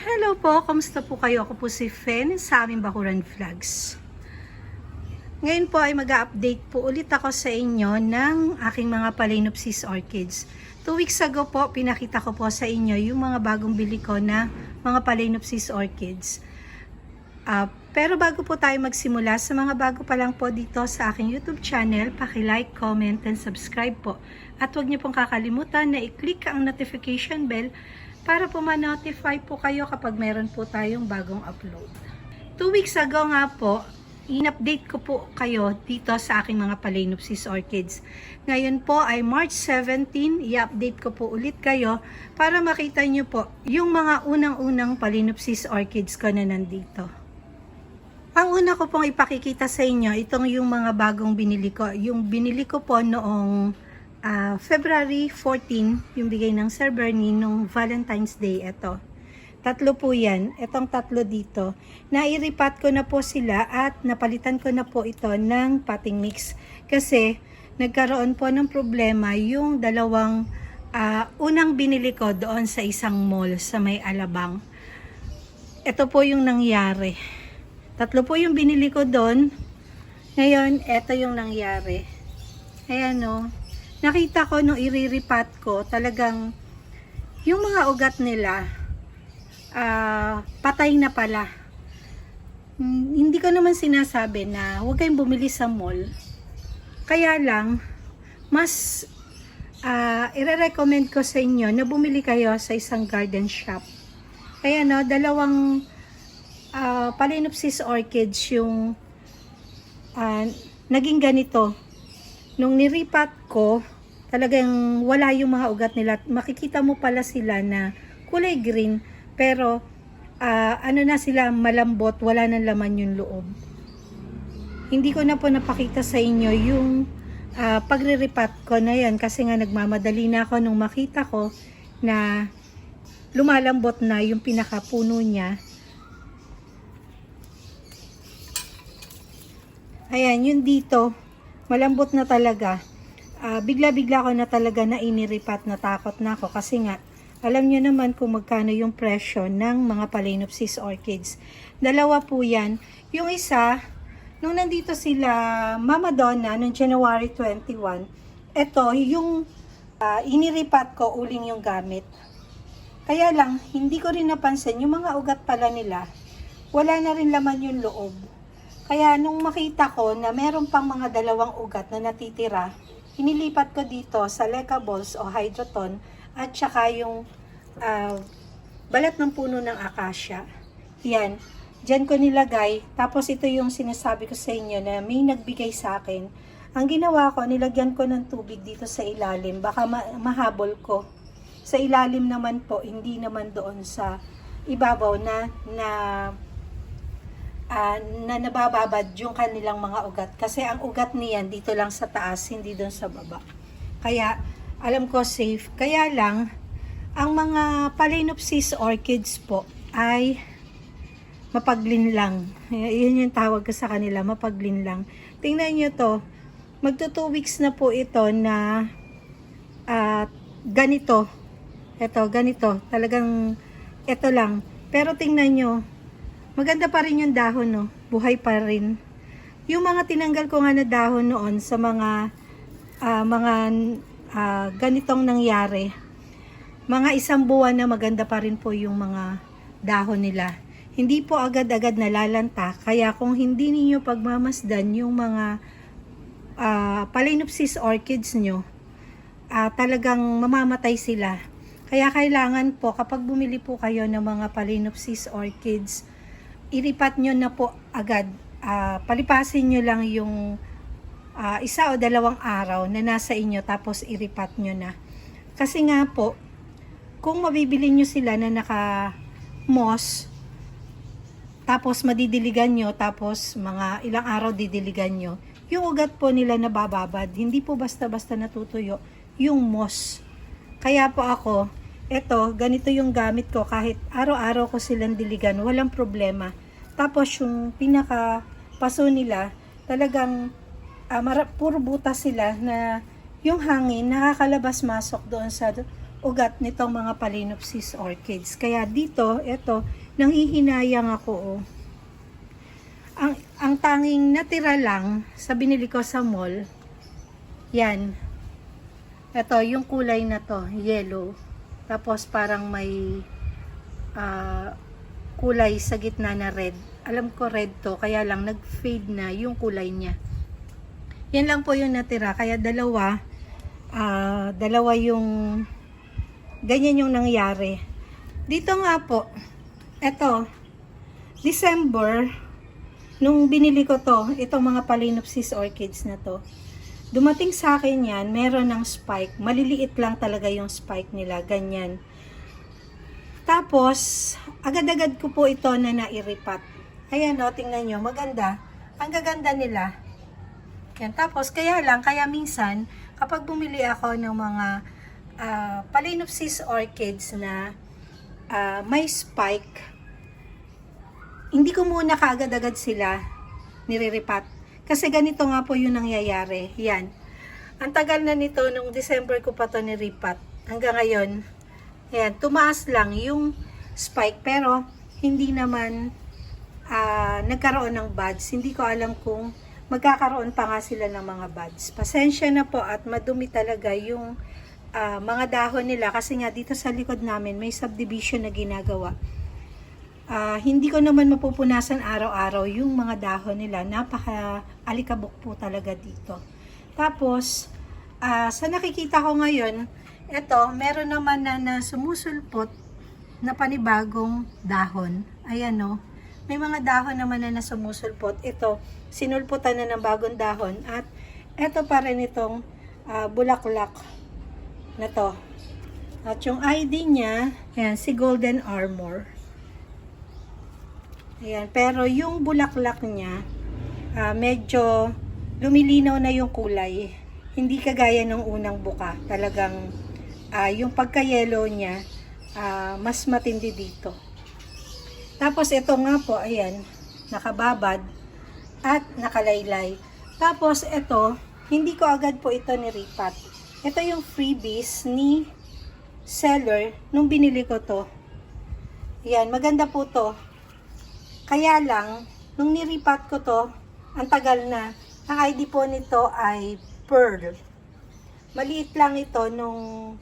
Hello po, kamusta po kayo? Ako po si Fen sa aming Bakuran Vlogs. Ngayon po ay mag-update po ulit ako sa inyo ng aking mga Phalaenopsis orchids. Two weeks ago po, pinakita ko po sa inyo yung mga bagong bili ko na mga Phalaenopsis orchids. Ah, pero bago po tayo magsimula, sa mga bago pa lang po dito sa aking YouTube channel, paki-like, comment, and subscribe po. At huwag niyo pong kakalimutan na i-click ang notification bell para po ma-notify po kayo kapag meron po tayong bagong upload. Two weeks ago nga po, in-update ko po kayo dito sa aking mga Phalaenopsis orchids. Ngayon po ay March 17, i-update ko po ulit kayo para makita nyo po yung mga unang-unang Phalaenopsis orchids ko na nandito. Ang una ko pong ipakikita sa inyo, itong yung mga bagong binili ko. Yung binili ko po noong ah, February 14, yung bigay ng Sir Bernie nung Valentine's Day. Ito. Tatlo po yan. Itong tatlo dito. Nairipat ko na po sila at napalitan ko na po ito ng potting mix. Kasi nagkaroon po ng problema yung dalawang ah, unang binili ko doon sa isang mall sa may Alabang. Ito po yung nangyari. Tatlo po yung binili ko doon. Ngayon, ito yung nangyari. Ayan o. Nakita ko nung iriripat ko, talagang yung mga ugat nila, ah, patay na pala. Hmm, Hindi ko naman sinasabi na huwag kayong bumili sa mall. Kaya lang, mas ah, ire-recommend ko sa inyo na bumili kayo sa isang garden shop. Kaya no, dalawang uh, Phalaenopsis orchids yung ah, naging ganito. Nung niripat ko, talagang wala yung mga ugat nila. Makikita mo pala sila na kulay green, pero ah, ano na sila malambot, wala nang laman yung loob. Hindi ko na po napakita sa inyo yung ah, pagriripat ko na yan kasi nga nagmamadali na ako nung makita ko na lumalambot na yung pinakapuno niya. Ayan, yun dito, malambot na talaga. Ah, bigla-bigla ko na talaga na iniripat na takot na ako kasi nga, alam nyo naman kung magkano yung presyo ng mga Phalaenopsis orchids. Dalawa po yan. Yung isa, nung nandito sila Mama Donna, noong January 21, ito, yung ah, iniripat ko, uling yung gamit. Kaya lang, hindi ko rin napansin, yung mga ugat pala nila, wala na rin laman yung loob. Kaya nung makita ko na meron pang mga dalawang ugat na natitira, inilipat ko dito sa Lecaballs o Hydroton at saka yung ah, balat ng puno ng akasya. Yan. Diyan ko nilagay. Tapos ito yung sinasabi ko sa inyo na may nagbigay sa akin. Ang ginawa ko, nilagyan ko ng tubig dito sa ilalim. Baka ma- mahabol ko. Sa ilalim naman po, hindi naman doon sa ibabaw na na ah, na nabababad yung kanilang mga ugat. Kasi ang ugat niyan dito lang sa taas, hindi doon sa baba. Kaya, alam ko safe. Kaya lang, ang mga Phalaenopsis orchids po ay mapaglinlang. Yun yung tawag ko sa kanila, mapaglinlang. Tingnan nyo to, magto 2 weeks na po ito na ah, ganito. Ito, ganito. Talagang, ito lang. Pero tingnan nyo, maganda pa rin yung dahon, no? Buhay pa rin. Yung mga tinanggal ko nga na dahon noon sa mga ah, mga ah, ganitong nangyari, mga isang buwan na maganda pa rin po yung mga dahon nila. Hindi po agad-agad nalalanta, kaya kung hindi ninyo pagmamasdan yung mga ah, Phalaenopsis orchids nyo, ah, talagang mamamatay sila. Kaya kailangan po, kapag bumili po kayo ng mga Phalaenopsis orchids, iripat nyo na po agad. Ah, palipasin nyo lang yung ah, isa o dalawang araw na nasa inyo, tapos iripat nyo na. Kasi nga po, kung mabibili nyo sila na naka-moss, tapos madidiligan nyo, tapos mga ilang araw didiligan nyo, yung ugat po nila nabababad, hindi po basta-basta natutuyo yung moss. Kaya po ako, eto, ganito yung gamit ko, kahit araw-araw ko silang diligan, walang problema. Tapos yung pinaka paso nila, talagang ah, mara- puro butas sila na yung hangin nakakalabas-masok doon sa ugat nitong mga Phalaenopsis orchids. Kaya dito, ito, nanghihinayang ako. Oh. Ang, ang tanging natira lang sa binili ko sa mall, yan. Ito, yung kulay na to, yellow. Tapos parang may ah, kulay sa gitna na red. Alam ko red to, kaya lang nag-fade na yung kulay niya. Yan lang po yung natira. Kaya dalawa, ah, dalawa yung, ganyan yung nangyari. Dito nga po, eto, December, nung binili ko to, itong mga Phalaenopsis orchids na to, dumating sa akin yan, meron ng spike. Maliliit lang talaga yung spike nila, ganyan. Tapos, agad-agad ko po ito na nairipat. Ayan o, tingnan nyo, maganda. Ang gaganda nila. Yan, tapos, kaya lang, kaya minsan, kapag bumili ako ng mga uh, Phalaenopsis orchids na ah, may spike, hindi ko muna kaagad-agad sila niriripat. Kasi ganito nga po yung nangyayari. Yan. Ang tagal na nito, nung December ko pa to niripat. Hanggang ngayon, yan, tumaas lang yung spike. Pero, hindi naman ah, nagkaroon ng buds. Hindi ko alam kung magkakaroon pa nga sila ng mga buds. Pasensya na po at madumi talaga yung ah, mga dahon nila. Kasi nga dito sa likod namin, may subdivision na ginagawa. Ah, hindi ko naman mapupunasan araw-araw yung mga dahon nila. Napaka alikabok po talaga dito. Tapos, ah, sa nakikita ko ngayon, eto, meron naman na, na sumusulpot na panibagong dahon. Ayan o. May mga dahon naman na, na sumusulpot. Ito, sinulputan na ng bagong dahon. At eto pa rin itong ah, bulaklak na to. At yung ID niya, ayan, si Golden Armor. Ayan, pero yung bulaklak niya, ah, medyo lumilinaw na yung kulay. Hindi kagaya ng unang buka. Talagang ah, yung pagka-yellow niya, ah, mas matindi dito. Tapos ito nga po, ayan, nakababad at nakalaylay. Tapos ito, hindi ko agad po ito niripat. Ito yung freebies ni seller nung binili ko to. Yan, maganda po to. Kaya lang, nung niripat ko to, ang tagal na. Ang ID po nito ay Pearl. Maliit lang ito nung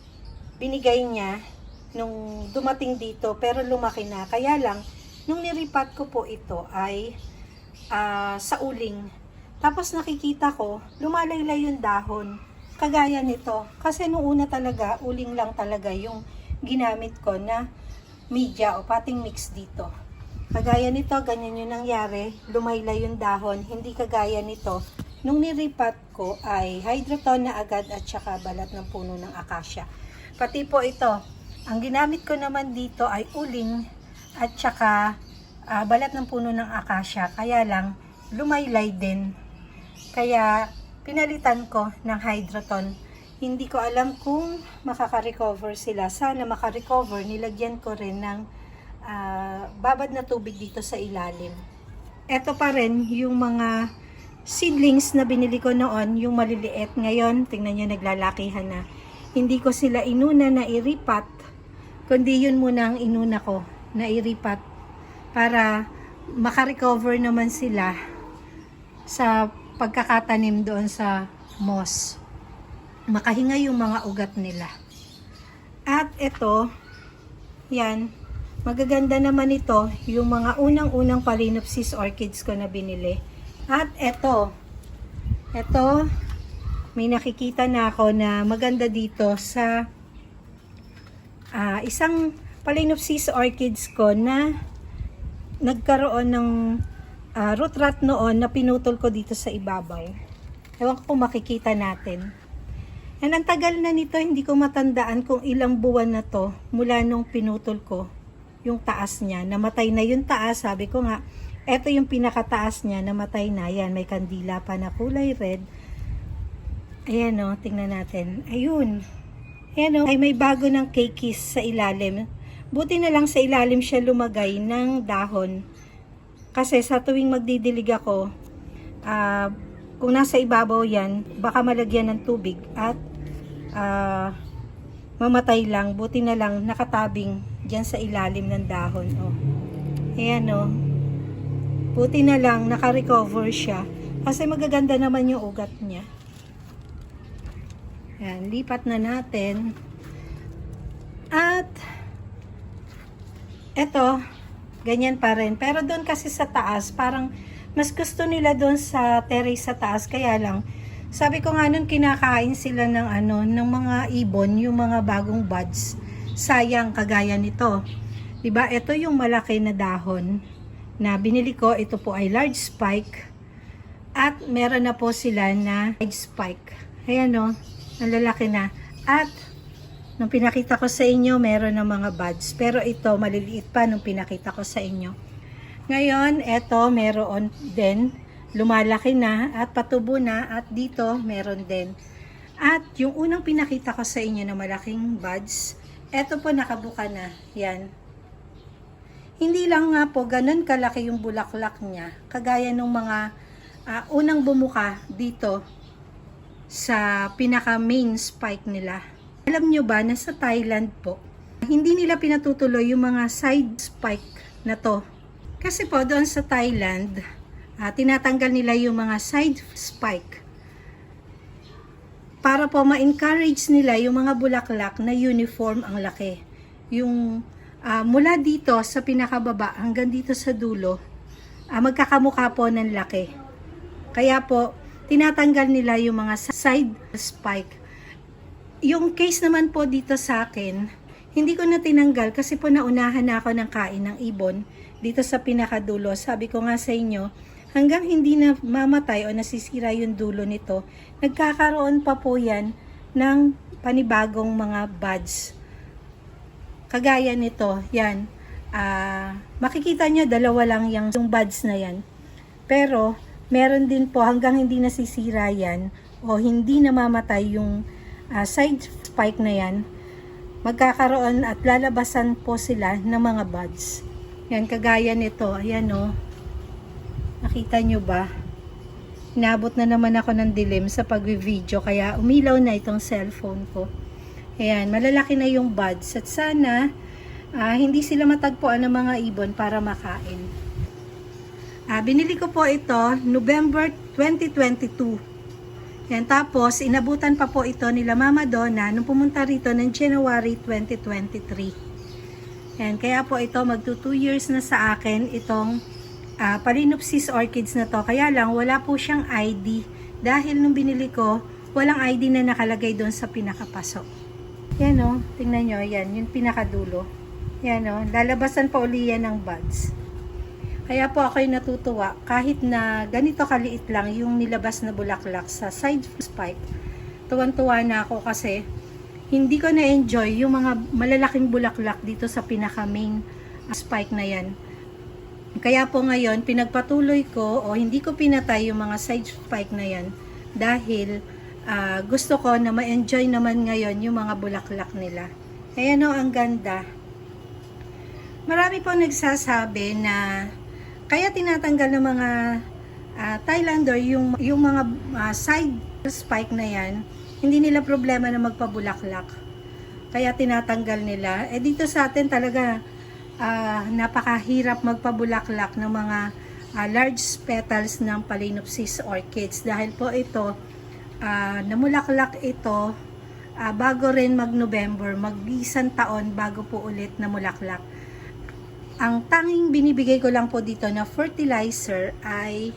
binigay niya, nung dumating dito, pero lumaki na. Kaya lang, nung niripat ko po ito ay ah, sa uling. Tapos nakikita ko, lumalaylay yung dahon. Kagaya nito. Kasi nung una talaga, uling lang talaga yung ginamit ko na media o pating mix dito. Kagaya nito, ganyan yung nangyari. Lumaylay yung dahon. Hindi kagaya nito. Nung niripat ko ay hydroton na agad at saka balat ng puno ng akasya. Pati po ito, ang ginamit ko naman dito ay uling at saka ah, balat ng puno ng akasya. Kaya lang, lumaylay din. Kaya pinalitan ko ng hydroton. Hindi ko alam kung makaka-recover sila. Sana makarecover. Nilagyan ko rin ng ah, babad na tubig dito sa ilalim. Ito pa rin yung mga seedlings na binili ko noon, yung maliliit. Ngayon, tingnan nyo, naglalakihan na. Hindi ko sila inuna na iripat, kundi yun muna ang inuna ko na iripat para makarecover naman sila sa pagkakatanim doon sa moss. Makahinga yung mga ugat nila. At ito, yan, magaganda naman ito, yung mga unang-unang Phalaenopsis orchids ko na binili. At ito, ito, may nakikita na ako na maganda dito sa ah, isang Phalaenopsis orchids ko na nagkaroon ng ah, root rot noon na pinutol ko dito sa ibabaw. Ewan ko kung makikita natin. Yan, ang tagal na nito, hindi ko matandaan kung ilang buwan na to mula nung pinutol ko yung taas niya. Namatay na yung taas, sabi ko nga, eto yung pinakataas niya, namatay na. Yan, may kandila pa na kulay red. Ayan o, tingnan natin. Ayun. Ayan o, ay may bago ng keikis sa ilalim. Buti na lang sa ilalim siya lumagay ng dahon. Kasi sa tuwing magdidilig ako, ah, kung nasa ibabaw yan, baka malagyan ng tubig at ah, mamatay lang. Buti na lang nakatabing dyan sa ilalim ng dahon. Oh. Ayan oh. Buti na lang naka-recover siya. Kasi magaganda naman yung ugat niya. Ayan, lipat na natin. At eto, ganyan pa rin. Pero doon kasi sa taas, parang mas gusto nila doon sa terrace sa taas. Kaya lang, sabi ko nga nun kinakain sila ng ano, ng mga ibon, yung mga bagong buds. Sayang kagaya nito. 'Di ba? Ito yung malaki na dahon na binili ko. Ito po ay large spike. At meron na po sila na large spike. Ayan o, ang lalaki na. At nung pinakita ko sa inyo, meron ng mga buds. Pero ito, maliliit pa nung pinakita ko sa inyo. Ngayon, eto, meron din. Lumalaki na at patubo na. At dito, meron din. At yung unang pinakita ko sa inyo na malaking buds, eto po nakabuka na. Yan. Hindi lang nga po ganun kalaki yung bulaklak niya. Kagaya ng mga ah, unang bumuka dito sa pinaka main spike nila. Alam nyo ba na sa Thailand po, hindi nila pinatutuloy yung mga side spike na to. Kasi po doon sa Thailand, ah, tinatanggal nila yung mga side spike para po ma-encourage nila yung mga bulaklak na uniform ang laki. Yung ah, mula dito sa pinakababa hanggang dito sa dulo, ah, magkakamukha po ng laki. Kaya po, tinatanggal nila yung mga side spike. Yung case naman po dito sa akin, hindi ko na tinanggal kasi po naunahan na ako ng kain ng ibon dito sa pinakadulo. Sabi ko nga sa inyo, hanggang hindi na mamatay o nasisira yung dulo nito, nagkakaroon pa po yan ng panibagong mga buds. Kagaya nito, yan. Ah, makikita nyo, dalawa lang yung, yung buds na yan. Pero, meron din po hanggang hindi nasisira yan o hindi namamatay yung ah, side spike na yan, magkakaroon at lalabasan po sila ng mga buds. Yan, kagaya nito. Ayan o. Nakita nyo ba? Inabot na naman ako ng dilim sa pag-video kaya umilaw na itong cellphone ko. Ayan, malalaki na yung buds at sana ah, hindi sila matagpuan ng mga ibon para makain. Ah, binili ko po ito November 2022. Yan, tapos inabutan pa po ito nila Mama Donna nung pumunta rito ng January 2023. Yan, kaya po ito magto 2 years na sa akin itong ah, Palinopsis orchids na to. Kaya lang wala po siyang ID dahil nung binili ko, walang ID na nakalagay doon sa pinakapaso. Yan o, tingnan nyo, yan, yung pinakadulo. Yan o, lalabasan pa uli yan ng buds. Kaya po ako'y natutuwa kahit na ganito kaliit lang yung nilabas na bulaklak sa side spike. Tuwan-tuwa na ako kasi hindi ko na-enjoy yung mga malalaking bulaklak dito sa pinaka main spike na yan. Kaya po ngayon, pinagpatuloy ko o hindi ko pinatay yung mga side spike na yan dahil ah, gusto ko na ma-enjoy naman ngayon yung mga bulaklak nila. Kaya no, ang ganda. Marami po nagsasabi na kaya tinatanggal ng mga ah, Thailander yung, yung mga ah, side spike na yan, hindi nila problema na magpabulaklak. Kaya tinatanggal nila. Eh dito sa atin talaga ah, napakahirap magpabulaklak ng mga ah, large petals ng Phalaenopsis orchids dahil po ito ah, namulaklak ito ah, bago rin mag-November, mag-isang taon bago po ulit namulaklak. Ang tanging binibigay ko lang po dito na fertilizer ay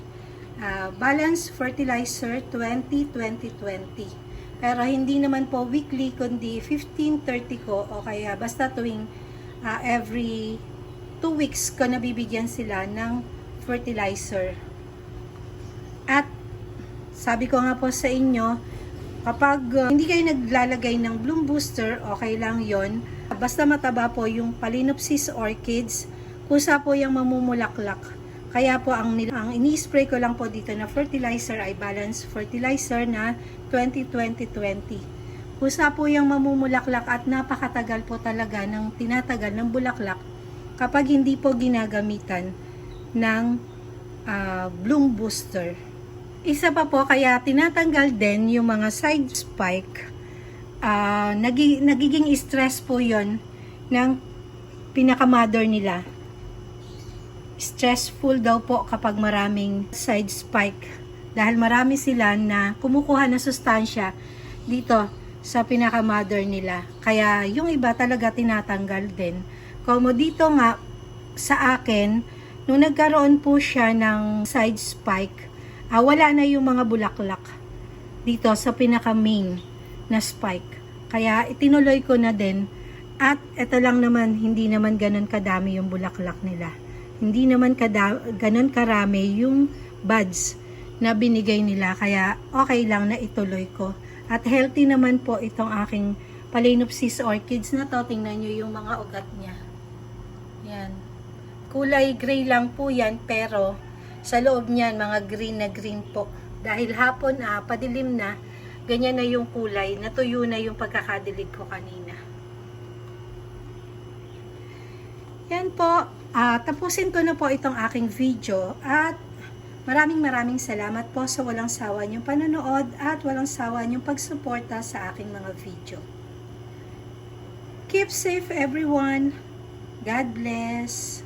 ah, Balance Fertilizer 20-20-20. Pero hindi naman po weekly, kundi 15-30 ko o kaya basta tuwing ah, every 2 weeks ko nabibigyan sila ng fertilizer. At sabi ko nga po sa inyo, kapag uh, hindi kayo naglalagay ng bloom booster, okay lang yon. Basta mataba po yung Palinopsis orchids, kusa po yung mamumulaklak. Kaya po ang, ang ini-spray ko lang po dito na fertilizer ay balance fertilizer na 20-20-20. Kusa po yung mamumulaklak at napakatagal po talaga ng tinatagal ng bulaklak kapag hindi po ginagamitan ng ah, bloom booster. Isa pa po, kaya tinatanggal din yung mga side spike ah, nagi, nagiging stress po yon ng pinaka-mother nila. Stressful daw po kapag maraming side spike. Dahil marami sila na kumukuha ng sustansya dito sa pinaka-mother nila. Kaya yung iba talaga tinatanggal din. Como dito nga sa akin, nung nagkaroon po siya ng side spike, ah, wala na yung mga bulaklak dito sa pinaka-main na spike. Kaya itinuloy ko na din at ito lang naman, hindi naman ganun kadami yung bulaklak nila. Hindi naman kada, ganun karami yung buds na binigay nila. Kaya okay lang na ituloy ko. At healthy naman po itong aking Phalaenopsis orchids na to. Tingnan nyo yung mga ugat niya. Yan. Kulay gray lang po yan pero sa loob niyan mga green na green po. Dahil hapon ah, padilim na, ganyan na yung kulay, natuyo na yung pagkakadilig ko kanina. Yan po, ah, tapusin ko na po itong aking video at maraming maraming salamat po sa walang sawa niyong panonood at walang sawa niyong pagsuporta sa aking mga video. Keep safe everyone. God bless.